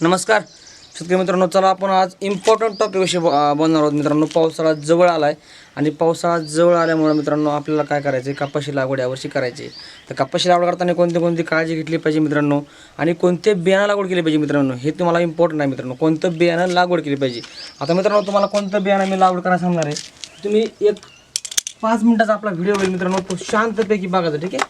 नमस्कार. शेतकरी मित्रांनो चला आपण आज इम्पॉर्टंट टॉपिकविषयी ब- बोलणार आहोत. मित्रांनो पावसाळा जवळ आला आहे आणि पावसाळा जवळ आल्यामुळे मित्रांनो आपल्याला काय करायचं आहे कपाशी लागवड यावर्षी करायची आहे. तर कपाशी लागवड करताना कोणती कोणती काळजी घेतली पाहिजे मित्रांनो? आणि कोणते बियाणं लागवड केली पाहिजे मित्रांनो? हे तुम्हाला इम्पॉर्टंट आहे मित्रांनो. कोणतं बियाणं लागवड केली पाहिजे? आता मित्रांनो तुम्हाला कोणतं बियाणं मी लागवड करायला सांगणार आहे? तुम्ही एक पाच मिनिटाचा आपला व्हिडिओ होईल मित्रांनो. तो शांतपैकी बघायचा ठीक आहे?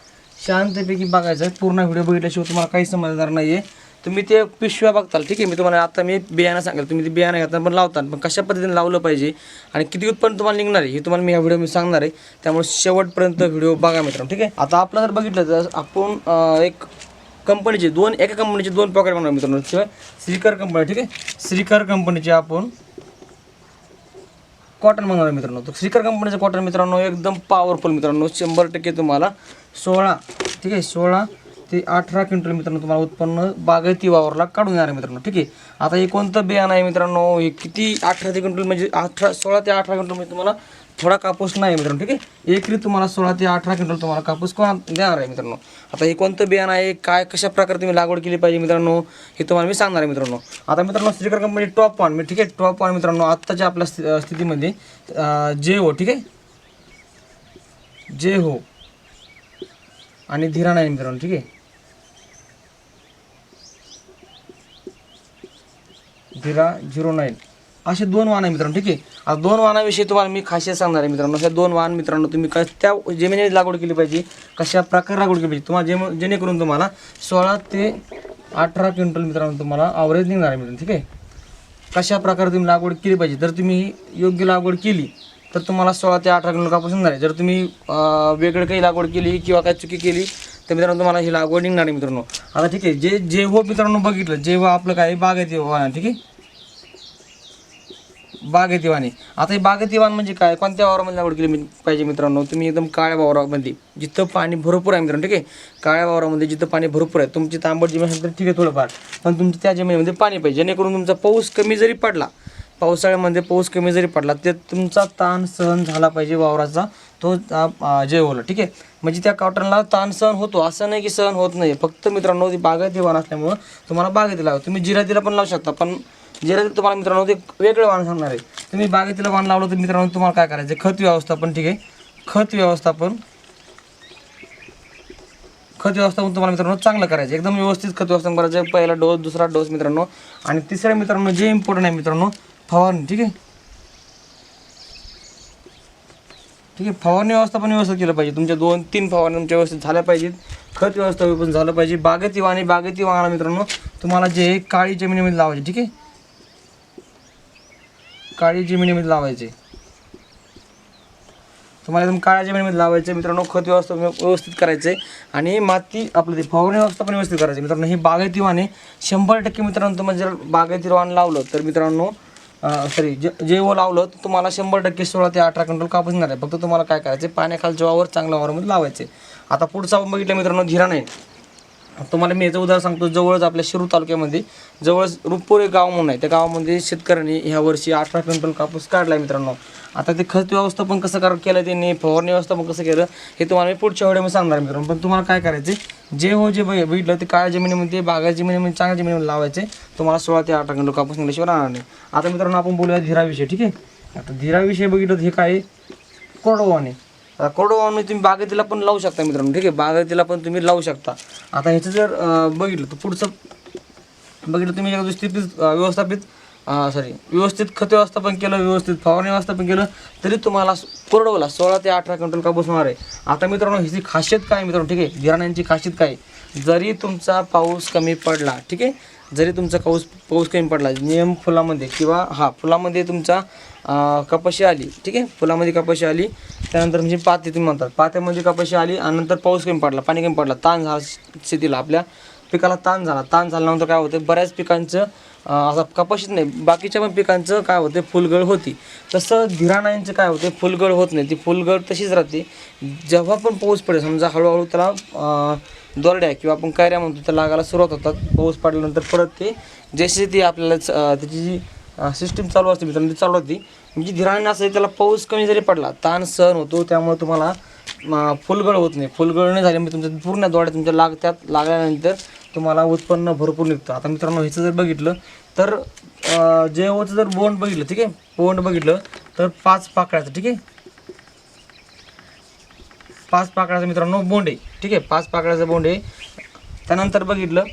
शांतपैकी बघायचा. आहे पूर्ण व्हिडिओ बघितल्याशिवाय तुम्हाला काही समजणार नाही आहे तुम्ही ते पिशव्या बघताल ठीक आहे? मी तुम्हाला आता मी बियाणं सांगेल. तुम्ही ते बियाणं घेता पण लावताल पण कशा पद्धतीने लावलं पाहिजे आणि किती उत्पन्न तुम्हाला निघणार आहे हे तुम्हाला मी या व्हिडिओ मी सांगणार आहे. त्यामुळे शेवटपर्यंत व्हिडिओ बघा मित्रांनो ठीक आहे? आता आपलं जर बघितलं तर आपण एक कंपनीचे दोन एका कंपनीचे दोन पॉकेट बनवणार मित्रांनो. शिवाय श्रीकर कंपनी ठीक आहे? श्रीकर कंपनीचे आपण कॉटन बनवणार मित्रांनो. तर श्रीकर कंपनीचं कॉटन मित्रांनो एकदम पॉवरफुल मित्रांनो. शंभर टक्के तुम्हाला सोळा ठीक आहे? सोळा ते अठरा क्विंटल मित्रांनो तुम्हाला उत्पन्न बागायती वावरला काढून येणार आहे मित्रांनो. ठीक आहे? आता हे कोणतं बियाणं आहे मित्रांनो? हे किती अठरा ते क्विंटल म्हणजे अठरा सोळा ते अठरा क्विंटल म्हणजे तुम्हाला थोडा कापूस नाही मित्रांनो. ठीक आहे? एकरी तुम्हाला सोळा ते अठरा क्विंटल तुम्हाला कापूस कोण देणार आहे मित्रांनो. आता हे कोणतं बियाणं आहे? काय कशा प्रकारे तुम्ही लागवड केली पाहिजे मित्रांनो? हे तुम्हाला मी सांगणार आहे मित्रांनो. आता मित्रांनो श्रीकर कंपनी टॉप वन मी ठीक आहे? टॉप वन मित्रांनो आत्ताच्या आपल्या स्थितीमध्ये जे हो ठीक आहे? जे हो. आणि धीरा नाही मित्रांनो ठीक आहे? झिरा झिरो नाईन. असे दोन वाहन आहे मित्रांनो ठीक आहे? आता दोन वाहनाविषयी तुम्हाला मी खासियत सांगणार आहे मित्रांनो. अशा दोन वाहन मित्रांनो तुम्ही क त्या जमिनीत लागवड केली पाहिजे कशा प्रकारे लागवड केली पाहिजे तुम्हाला जेम जेणेकरून तुम्हाला सोळा ते अठरा क्विंटल मित्रांनो तुम्हाला ॲव्हरेज निघणार आहे मित्रांनो ठीक आहे? कशा प्रकारे तुम्ही लागवड केली पाहिजे जर तुम्ही योग्य लागवड केली तर तुम्हाला सोळा ते अठरा क्विंटल कापूस निघणार आहे. जर तुम्ही वेगळं काही लागवड केली किंवा काही चुकी केली तर मित्रांनो तुम्हाला ही लागवड निघणार आहे मित्रांनो. आता ठीक आहे जे जे हो मित्रांनो बघितलं जेव्हा हो आपलं काय बागायती वाहन ठीक आहे? बागायती वाहने आता हे बागायती वाहन म्हणजे काय? कोणत्या वावरामध्ये लागवड केली मी- पाहिजे मित्रांनो? तुम्ही एकदम काळ्या वावरामध्ये जिथं पाणी भरपूर आहे मित्रांनो ठीक आहे? काळ्या वावरामध्ये जिथं पाणी भरपूर आहे तुमची तांबड जमीन असेल तर ठीक आहे थोडंफार. पण तुमच्या त्या जमिनीमध्ये पाणी पाहिजे जेणेकरून तुमचा पाऊस कमी जरी पडला पावसाळ्यामध्ये पाऊस कमी जरी पडला ते तुमचा ताण सहन झाला पाहिजे वावराचा. तो जय होलं ठीक आहे? म्हणजे त्या कॉटनला ताण सहन होतो असं नाही की सहन होत नाही. फक्त मित्रांनो ती बागायती वाण असल्यामुळं तुम्हाला बागायती लावा तुम्ही जिरातीला पण लावू शकता पण जिरातीला तुम्हाला मित्रांनो ते वेगळं वाण सांगणार आहे. तुम्ही बागेतीला वाण लावलं तर मित्रांनो तुम्हाला काय करायचं? आहे? खत व्यवस्थापन ठीक आहे? खत व्यवस्थापन. खत व्यवस्थापन तुम्हाला मित्रांनो चांगलं करायचं. आहे. एकदम व्यवस्थित खत व्यवस्थापन करायचं. आहे. पहिला डोस दुसरा डोस मित्रांनो. आणि तिसरा मित्रांनो जे इम्पॉर्टंट आहे मित्रांनो फवारणी ठीक आहे? ठीक आहे फवारणी व्यवस्था पण व्यवस्थित केलं पाहिजे. तुमच्या दोन तीन फवारणी तुमच्या व्यवस्थित झाल्या पाहिजेत. खत व्यवस्थापन झालं पाहिजे. बागेती वाणी बागेती वाहना मित्रांनो तुम्हाला जे काळी जमिनीमध्ये लावायचे ठीक आहे? काळी जमिनीमध्ये लावायचे. तुम्हाला एकदम काळ्या जमिनीमध्ये लावायचे. मित्रांनो खत व्यवस्था व्यवस्थित करायचं. आहे आणि माती आपलं ते फवारणी व्यवस्था पण व्यवस्थित करायची. मित्रांनो ही बागायती वाणे शंभर टक्के मित्रांनो तुम्हाला जर बागायती वाण लावलं तर मित्रांनो सॉरी जे जेव लावलं तर तुम्हाला शंभर टक्के सोळा ते अठरा क्विंटल कापूस येणार आहे. फक्त तुम्हाला काय करायचं पाण्याखालच्या वावर चांगल्या वावरामध्ये लावायचे आता पुढचा बघितलं मित्रांनो धीरा नाही. तुम्हाला मी याचं उदाहरण सांगतो. जवळच आपल्या शिरूर तालुक्यामध्ये जवळच रुपूर गाव म्हणून आहे. त्या गावामध्ये शेतकऱ्यांनी ह्या वर्षी अठरा क्विंटल कापूस काढला आहे मित्रांनो. आता ते खत व्यवस्थापन कसं कर केलं त्यांनी फवारणी व्यवस्थापन कसं केलं हे तुम्हाला मी पुढच्या वेळेमध्ये सांगणार आहे मित्रांनो. पण तुम्हाला काय करायचं जे हो जे बघ- बघितलं ते काळ्या जमिनीमध्ये बागा जमिनीमध्ये चांगल्या जमिनीमध्ये लावायचे. तुम्हाला सोळा ते अठरा क्विंटल कापूस निघल्याशिवाय राहणार नाही. आता मित्रांनो आपण बोलूया धीराविषयी ठीक आहे? आता धीराविषयी बघितलं हे काय? कोरडवाने आता कोरडवाने तुम्ही बागायतीला पण लावू शकता मित्रांनो. ठीक आहे बागायतीला पण तुम्ही लावू शकता. आता ह्याचं जर बघितलं तर पुढचं बघितलं तुम्ही व्यवस्थित व्यवस्थापित सॉरी व्यवस्थित खत व्यवस्थापन केलं व्यवस्थित फवारणी व्यवस्थापन केलं तरी तुम्हाला कोरडवला सोळा ते अठरा क्विंटल कापूस होणार आहे. आता मित्रांनो ह्याची खासियत काय मित्रांनो? ठीक आहे बियाण्यांची खासियत काय आहे? जरी तुमचा पाऊस कमी पडला ठीक आहे जरी तुमचा पाऊस पाऊस कमी पडला नियम फुलामध्ये किंवा हा फुलामध्ये तुमचा कपाशी आली ठीक आहे? फुलामध्ये कपाशी आली त्यानंतर म्हणजे पाते तुम्ही म्हणतात. पात्यामध्ये कपाशी आली आणि नंतर पाऊस कमी पडला पाणी कमी पडला ताण झाला शेतीला आपल्या पिकाला ताण झाला. ताण झाल्यानंतर काय होतं बऱ्याच पिकांचं असा आता नाही. बाकीच्या पण पिकांचं काय होते फुलगळ होती. तसं धीराणांचं काय होते फुलगळ होत नाही. ती फुलगळ तशीच राहते. जेव्हा पण पाऊस पडेल समजा हळूहळू त्याला दोरड्या किंवा आपण कैऱ्या म्हणतो त्या लागायला सुरुवात होतात. पाऊस पडल्यानंतर परत ते जशी ती आपल्याला त्याची जी सिस्टीम चालू असते मित्रांनो ती चालू होती. म्हणजे धीराणी असं त्याला पाऊस कमी जरी पडला ताण सहन होतो त्यामुळे तुम्हाला फुलगळ होत नाही. फुलगळ नाही झाल्यामुळे तुमच्या पूर्ण दोड्या तुमच्या लागत्यात लागल्यानंतर तुम्हाला उत्पन्न भरपूर निघतं. आता मित्रांनो ह्याचं जर बघितलं तर जेवचं जर बोंड बघितलं ठीक आहे? बोंड बघितलं तर पाच पाकळ्याचं ठीक आहे? पाच पाकळ्याचं मित्रांनो बोंड आहे ठीक आहे? पाच पाकळ्याचं बोंड आहे. त्यानंतर बघितलं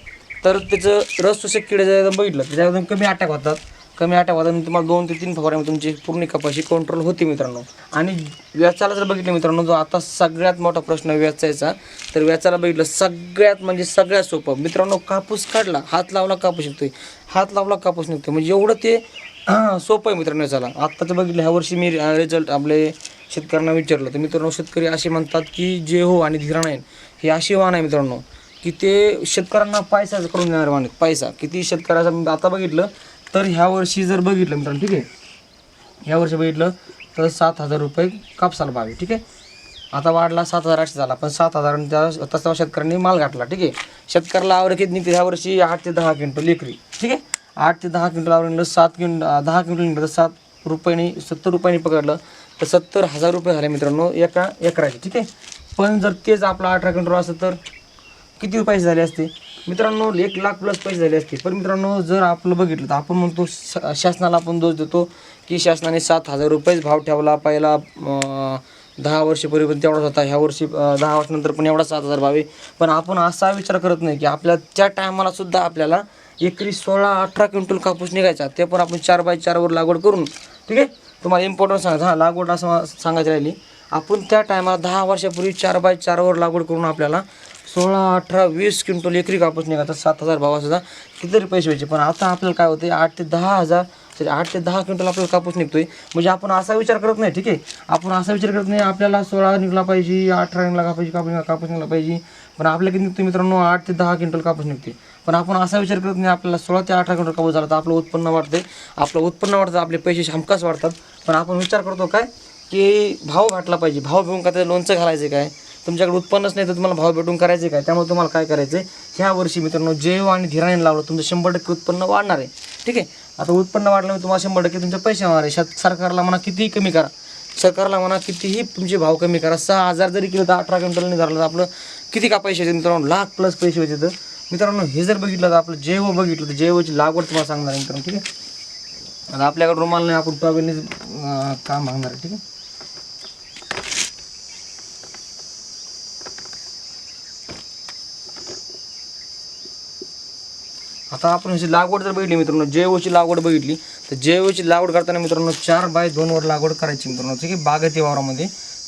तर त्याचं रस शोषक किडे जर बघितलं त्याच्यामध्ये कमी अटॅक होतात. कमी अटॅक मी तुम्हाला दोन ते तीन फवाऱ्यामध्ये तुमची पूर्ण कपाशी कंट्रोल होते मित्रांनो. आणि व्याचाला जर बघितलं मित्रांनो जो आता सगळ्यात मोठा प्रश्न व्याचायचा तर व्याचाला बघितलं सगळ्यात म्हणजे सगळ्यात सोपं. मित्रांनो कापूस काढला हात लावला कापूस निघतोय. हात लावला कापूस निघतोय. म्हणजे एवढं ते सोपं आहे मित्रांनो याचाला. आत्ताचं बघितलं ह्या वर्षी मी रिझल्ट आपले शेतकऱ्यांना विचारलं. तर मित्रांनो शेतकरी असे म्हणतात की जे हो आणि धीराणायन हे अशी वाहन आहे मित्रांनो की ते शेतकऱ्यांना पैसा करून देणार वाहन पैसा. किती शेतकऱ्याचा आता बघितलं तर ह्या वर्षी जर बघितलं मित्रांनो ठीक आहे? ह्या वर्षी बघितलं तर सात हजार रुपये कापसाला भाव आहे ठीक आहे? आता वाढला सात हजार आठशे झाला पण सात हजार त्या तसा शेतकऱ्यांनी माल घातला ठीक आहे? शेतकऱ्याला आवड किती निघते ह्या वर्षी? आठ ते दहा क्विंटल एकरी ठीक आहे? आठ ते दहा क्विंटल आवड निघलं सात क्विंट दहा क्विंटल निघलं तर सात रुपयाने सत्तर रुपयांनी पकडलं तर सत्तर हजार रुपये झाले मित्रांनो एका एकराचे ठीक आहे? पण जर तेच आपला अठरा क्विंटल असतं तर किती रुपयाचे झाले असते? मित्रांनो एक लाख प्लस पैसे झाले असते पण मित्रांनो जर आपलं बघितलं तर आपण म्हणतो शासनाला आपण दोष देतो की शासनाने सात हजार रुपयेच भाव ठेवला. पहिला दहा दहा पण तेवढाच होता. ह्या वर्षी दहा वर्षानंतर पण एवढा सात हजार भाव आहे. पण आपण असा विचार करत नाही की आपल्या त्या टायमाला सुद्धा आपल्याला एकरी सोळा अठरा क्विंटल कापूस निघायचा. ते पण आपण चार बाय चारवर लागवड करून ठीक आहे? तुम्हाला इम्पॉर्टंट सांगायचं. हां लागवड असं सांगायची राहिली. आपण त्या टायमाला दहा वर्षापूर्वी चार बाय चारवर लागवड करून आपल्याला सोळा अठरा वीस क्विंटल एकरी कापूस निघायचा सात हजार भावासुद्धा कितीतरी पैसे व्हायचे? पण आता आपल्याला काय होते आठ ते दहा हजार सॉरी आठ ते दहा क्विंटल आपल्याला कापूस निघतोय. म्हणजे आपण असा विचार करत नाही ठीक आहे? आपण असा विचार करत नाही आपल्याला सोळा निघला पाहिजे अठरा निघला पाहिजे कापूस कापूस निघला पाहिजे. पण आपल्या किती निघतो मित्रांनो? आठ ते दहा क्विंटल कापूस निघते पण आपण असा विचार करत नाही आपल्याला सोळा ते अठरा क्विंटल कापूस झाला तर आपलं उत्पन्न वाढते आपलं उत्पन्न वाढतं आपले पैसे हमखास वाढतात. पण आपण विचार करतो काय? की भाव घाटला पाहिजे. भाव घेऊन का त्याचं लोणचं घालायचं काय? तुमच्याकडे उत्पन्नच नाही तर तुम्हाला भाव भेटून करायचे काय? त्यामुळे तुम्हाला काय करायचं आहे ह्या वर्षी मित्रांनो जैव आणि धीराने लावलं तुमचं शंभर टक्के उत्पन्न वाढणार आहे. ठीक आहे? आता उत्पन्न वाढल्यामुळे तुम्हाला शंभर टक्के तुमचे पैसे होणार आहे. शेत सरकारला म्हणा कितीही कमी करा. सरकारला म्हणा कितीही तुमचे भाव कमी करा. सहा हजार जरी केलं तर अठरा क्विंटलने झालं तर आपलं किती का पैसे येते मित्रांनो? लाख प्लस पैसे होते तर. मित्रांनो हे जर बघितलं तर आपलं जैव बघितलं तर जैवची लागवड तुम्हाला सांगणार आहे मित्रांनो. ठीक आहे? आता आपल्याकडे रुमाल नाही आपण टॉवेलने काम मागणार आहे. ठीक आहे? आता आपण ह्याची लागवड जर बघितली मित्रांनो जैवची लागवड बघितली तर जैवची लागवड करताना मित्रांनो चार बाय दोनवर लागवड करायची मित्रांनो. ठीक आहे बागायती वावरामध्ये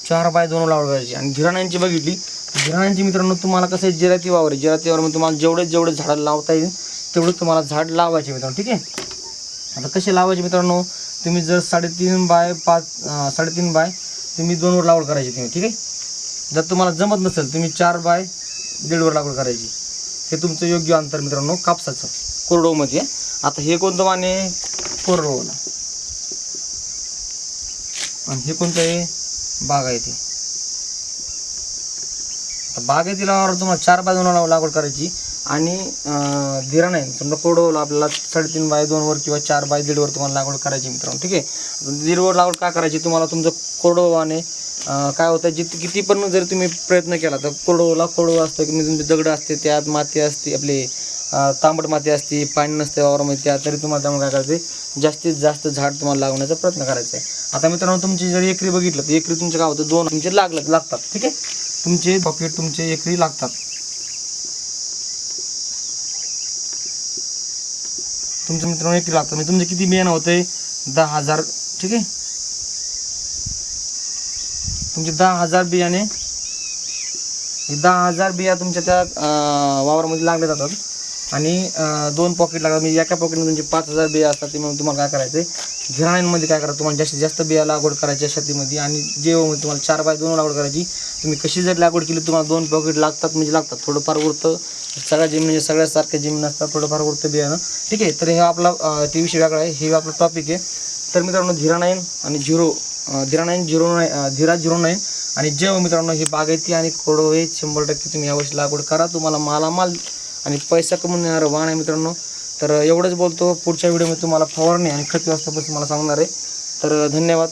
चार बाय दोनवर लागवड करायची. आणि जिराण्यांची बघितली जिराण्यांची मित्रांनो तुम्हाला कसं आहे जिराती वावर आहे. जिराती वावरमध्ये तुम्हाला जेवढे जेवढे झाडं लावता येईल तेवढं तुम्हाला झाड लावायचे मित्रांनो. ठीक आहे? आता कसे लावायचे मित्रांनो तुम्ही जर साडेतीन बाय पाच साडेतीन बाय तुम्ही दोनवर लागवड करायची तुम्ही. ठीक आहे? जर तुम्हाला जमत नसेल तुम्ही चार बाय दीडवर लागवड करायची. हे तुमचं योग्य अंतर मित्रांनो कापसाचं. कोरडोमध्ये आता हे कोणतं माने कोरडोला आणि हे कोणतं आहे? बागायती आता बागायती लावावर तुम्हाला चार बाय लागवड करायची. आणि दिरा नाही. समजा कोरडोला आपल्याला साडेतीन बाय दोनवर किंवा चार बाय दीडवर तुम्हाला लागवड करायची मित्रांनो. ठीक आहे? दीडवर लागवड का करायची? तुम्हाला तुमचं कोडवाने काय होतं जित किती पण जर तुम्ही प्रयत्न केला तर कोडवला कोडवं असतं की तुमचे दगड असते त्यात माती असते आपली तांबट माती असते पाणी नसते वावरामध्ये त्या तरी तुम्हाला त्यामुळे काय करायचं जास्तीत जास्त झाड तुम्हाला लागवण्याचा प्रयत्न करायचा आहे आता मित्रांनो तुमची जर एकरी बघितलं तर एकरी तुमचे काय होतं दोन तुमचे लागलं लागतात. ठीक आहे? तुमचे पॉकेट तुमचे एकरी लागतात. तुमचं मित्रांनो एक लागतं म्हणजे तुमचे किती बियाणं होते? दहा हजार ठीक आहे? तुमचे दहा हजार बियाणे दहा हजार बिया तुमच्या त्या वावरामध्ये लागले जातात. आणि दोन पॉकेट लागतात म्हणजे एका पॉकेटमध्ये तुमचे पाच हजार बिया असतात ते मग तुम्हाला काय करायचं आहे घराण्यांमध्ये काय करा तुम्हाला जास्तीत जास्त बिया लागवड करायची शेतीमध्ये आणि जेवमध्ये तुम्हाला चार बाय दोन लागवड करायची. तुम्ही कशी जर लागवड केली तुम्हाला दोन पॉकेट लागतात म्हणजे लागतात. थोडंफार उरतं सगळ्या जमीन म्हणजे सगळ्या सारख्या जमीन असतात थोडंफार उरतं बियाणं. ठीक आहे तर हे आपला टी विषय वेगळा आहे. हे आपलं टॉपिक आहे. तर मित्रांनो धीरा नाईन आणि झिरो धीरा नाईन झिरो नाईन धीरा झिरो नाईन आणि जेव्हा मित्रांनो ही बागायती आणि कोरडो हे शंभर टक्के तुम्ही यावर्षी लागवड करा. तुम्हाला मालामाल आणि पैसा कमवून येणारं वाण आहे मित्रांनो. तर एवढंच बोलतो. पुढच्या व्हिडिओमध्ये तुम्हाला फवारणी आणि खत व्यवस्थापन मला सांगणार आहे. तर धन्यवाद.